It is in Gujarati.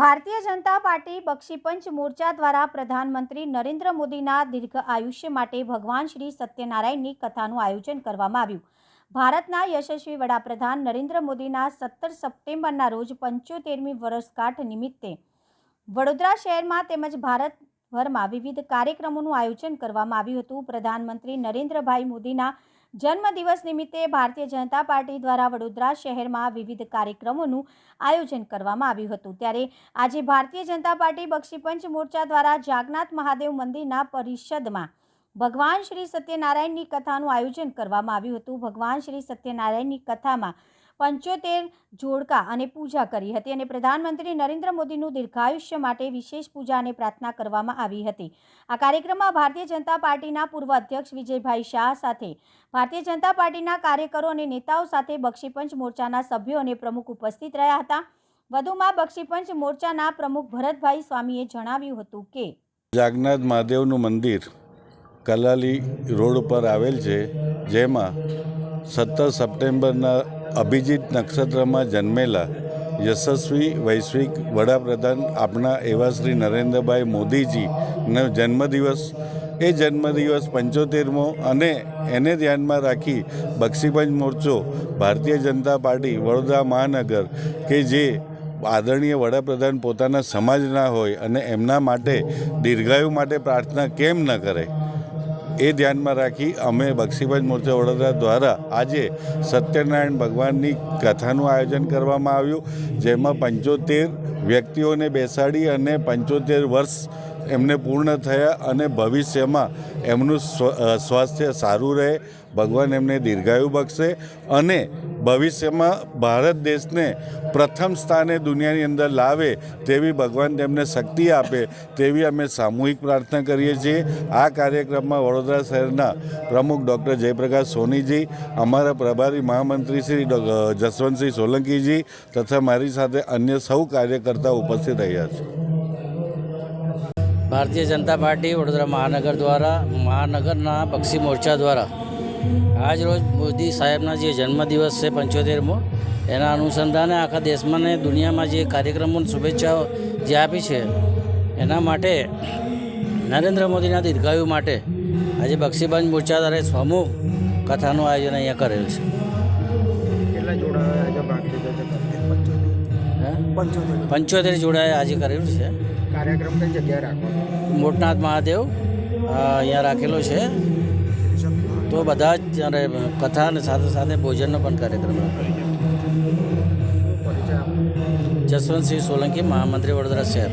ભારતીય જનતા પાર્ટી બક્ષીપંચ મોરચા દ્વારા પ્રધાનમંત્રી નરેન્દ્ર મોદીના દીર્ઘ આયુષ્ય માટે ભગવાન શ્રી સત્યનારાયણની કથાનું આયોજન કરવામાં આવ્યું. ભારતના યશસ્વી વડાપ્રધાન નરેન્દ્ર મોદીના સત્તર સપ્ટેમ્બરના રોજ પંચોતેરમી વર્ષગાંઠ નિમિત્તે વડોદરા શહેરમાં તેમજ ભારતભરમાં વિવિધ કાર્યક્રમોનું આયોજન કરવામાં આવ્યું હતું. પ્રધાનમંત્રી નરેન્દ્રભાઈ મોદીના જન્મદિવસ નિમિત્તે ભારતીય જનતા પાર્ટી દ્વારા વડોદરા શહેરમાં વિવિધ કાર્યક્રમોનું આયોજન કરવામાં આવ્યું હતું. ત્યારે આજે ભારતીય જનતા પાર્ટી બક્ષીપંચ મોરચા દ્વારા જાગનાથ મહાદેવ મંદિરના પરિષદમાં ભગવાન શ્રી સત્યનારાયણની કથાનું આયોજન કરવામાં આવ્યું હતું. ભગવાન શ્રી સત્યનારાયણની કથામાં પંચોતેર જોડકા અને પૂજા કરી હતી અને પ્રધાનમંત્રી નરેન્દ્ર મોદીનું દીર્ઘાયુષ્ય માટે વિશેષ પૂજા અને પ્રાર્થના કરવામાં આવી હતી. આ કાર્યક્રમમાં ભારતીય જનતા પાર્ટીના પૂર્વ અધ્યક્ષ વિજયભાઈ શાહ સાથે ભારતીય જનતા પાર્ટીના કાર્યકરો અને નેતાઓ સાથે બક્ષીપંચ મોરચાના સભ્યો અને પ્રમુખ ઉપસ્થિત રહ્યા હતા. વધુમાં બક્ષીપંચ મોરચાના પ્રમુખ ભરતભાઈ સ્વામીએ જણાવ્યું હતું કે જાગનાથ મહાદેવનું મંદિર કલાલી રોડ પર આવેલ છે, જેમાં સત્તર સપ્ટેમ્બરના અભિજીત નક્ષત્રમાં જન્મેલા યશસ્વી વૈશ્વિક વડાપ્રધાન આપણા એવા શ્રી નરેન્દ્રભાઈ મોદીજીનો જન્મદિવસ. એ જન્મદિવસ પંચોતેરમો અને એને ધ્યાનમાં રાખી બક્ષીપંચ મોરચો, ભારતીય જનતા પાર્ટી, વડોદરા મહાનગર કે જે આદરણીય વડાપ્રધાન પોતાના સમાજના હોય અને એમના માટે દીર્ઘાયુ માટે પ્રાર્થના કેમ ન કરે. એ ધ્યાનમાં રાખી અમે બક્ષીભાઈ મોરચા વડોદરા દ્વારા આજે સત્યનારાયણ ભગવાનની કથાનું આયોજન કરવામાં આવ્યું, જેમાં પંચોતેર વ્યક્તિઓને બેસાડી અને પંચોતેર વર્ષ એમને પૂર્ણ થયા અને ભવિષ્યમાં એમનું સ્વ- સ્વાસ્થ્ય સારું રહે, ભગવાન એમને દીર્ઘાયુ બક્ષે અને ભવિષ્યમાં ભારત દેશને પ્રથમ સ્થાને દુનિયાની અંદર લાવે તેવી ભગવાન તેમને શક્તિ આપે તેવી અમે સામૂહિક પ્રાર્થના કરીએ છીએ. આ કાર્યક્રમમાં વડોદરા શહેરના પ્રમુખ ડૉક્ટર જયપ્રકાશ સોનીજી, અમારા પ્રભારી મહામંત્રી શ્રી જસવંતસિંહ સોલંકીજી તથા મારી સાથે અન્ય સૌ કાર્યકર્તા ઉપસ્થિત રહ્યા છે. ભારતીય જનતા પાર્ટી વડોદરા મહાનગર દ્વારા, મહાનગરના પક્ષી મોરચા દ્વારા આજ રોજ મોદી સાહેબના જે જન્મદિવસ છે પંચોતેરમો, એના અનુસંધાને આખા દેશમાં ને દુનિયામાં જે કાર્યક્રમોની શુભેચ્છાઓ જે આપી છે, એના માટે નરેન્દ્ર મોદીના દીર્ઘાયુ માટે આજે બક્ષીબંધ મોરચા દ્વારા સમૂહ કથાનું આયોજન અહીંયા કરેલું છે. કેટલા જોડા ભાગ લીધો પંચોતેર? પંચોતેર જોડાએ આજે કરેલું છે. કાર્યક્રમ કઈ જગ્યાએ રાખવાનો. મોટનાથ મહાદેવ અહીંયા રાખેલો છે. તો બધા જ જ્યારે કથા અને સાથે સાથે ભોજનનો પણ કાર્યક્રમ રાખેલો જસવંતસિંહ સોલંકી મહામંત્રી વડોદરા શહેર.